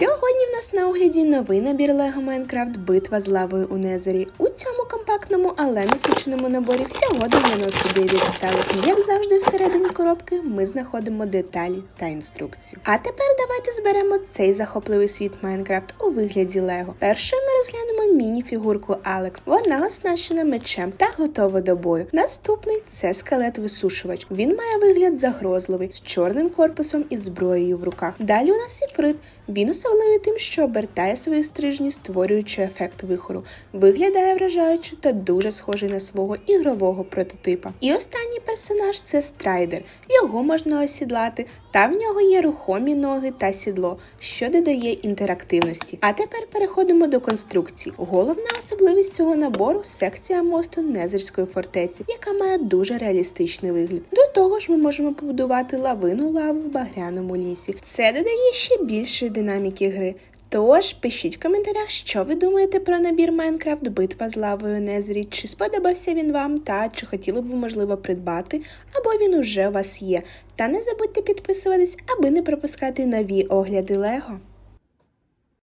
Сьогодні в нас на огляді новий набір Lego Minecraft Битва з лавою у Незері. У цьому компактному, але насиченому наборі всього 99 деталей. Як завжди, всередині коробки ми знаходимо деталі та інструкцію. А тепер давайте зберемо цей захопливий світ Майнкрафт у вигляді Лего. Першою ми розглянемо міні-фігурку Алекс. Вона оснащена мечем та готова до бою. Наступний це скелет-висушувач. Він має вигляд загрозливий з чорним корпусом і зброєю в руках. Далі у нас Іфрит. Він особливий тим, що обертає свої стрижні, створюючи ефект вихору. Виглядає вражаюче та дуже схожий на свого ігрового прототипа. І останній персонаж це страйдер. Його можна осідлати, та в нього є рухомі ноги та сідло, що додає інтерактивності. А тепер переходимо до конструкції. Головна особливість цього набору секція мосту Незерської фортеці, яка має дуже реалістичний вигляд. До того ж, ми можемо побудувати лавину лави в багряному лісі. Це додає ще більшої динаміки гри. Тож пишіть в коментарях, що ви думаєте про набір Майнкрафт Битва з лавою Незері, чи сподобався він вам, та чи хотіли б ви, можливо, придбати, або він уже у вас є. Та не забудьте підписуватись, аби не пропускати нові огляди Лего.